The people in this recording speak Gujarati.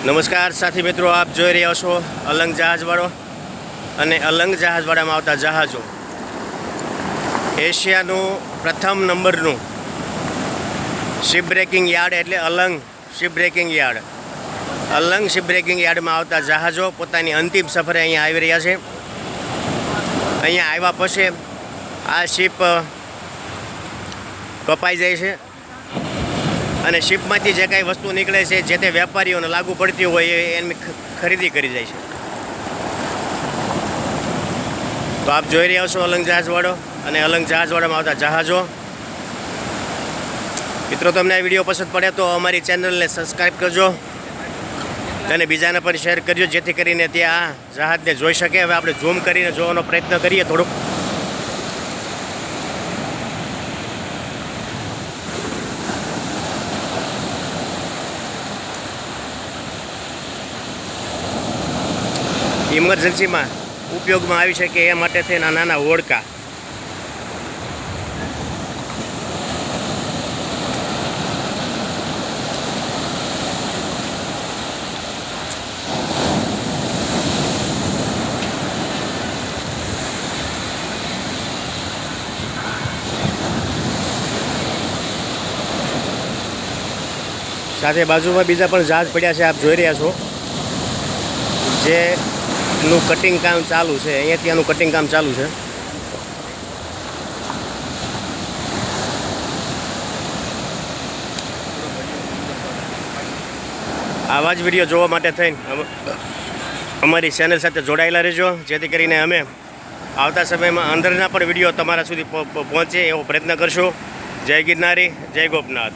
નમસ્કાર સાથી મિત્રો, આપ જોઈ રહ્યા છો અલંગ જહાજવાળો અને અલંગ જહાજવાળામાં આવતા જહાજો. એશિયાનું પ્રથમ નંબરનું શિપ બ્રેકિંગ યાર્ડ એટલે Alang ship breaking yard Alang ship breaking યાર્ડમાં આવતા જહાજો પોતાની અંતિમ સફરે અહીંયા આવી રહ્યા છે. અહીંયા આવ્યા પછી આ શિપ કપાઈ જાય છે. અને શિપમાંથી જે કાંઈ વસ્તુ નીકળે છે, જે તે વેપારીઓને લાગુ પડતી હોય એની ખરીદી કરી જાય છે. તો આપ જોઈ રહ્યા છો અલંગ જહાજવાળો અને અલંગ જહાજવાળામાં આવતા જહાજો. મિત્રો, તમને આ વીડિયો પસંદ પડે તો અમારી ચેનલને સબસ્ક્રાઈબ કરજો અને બીજાને પણ શેર કરજો, જેથી કરીને ત્યાં આ જહાજને જોઈ શકે. હવે આપણે ઝૂમ કરીને જોવાનો પ્રયત્ન કરીએ થોડુંક. ઇમરજન્સીમાં ઉપયોગમાં આવી શકે એ માટે થઈને નાના ઓળકા સાથે બાજુમાં બીજા પણ જહાજ પડ્યા છે, આપ જોઈ રહ્યા છો. જે નું કટિંગ કામ ચાલુ છે. અહીંયાથી આનું કટિંગ કામ ચાલુ છે. આવા જ વીડિયો જોવા માટે થઈને અમ- અમારી ચેનલ સાથે જોડાયેલા રહેજો. જેથી કરીને અમે આવતા સમયમાં અંદરના પણ વીડિયો તમારા સુધી પહો- પહો- પહોંચે એવો પ્રયત્ન કરશું. જય ગિરનારી, જય ગોપનાથ.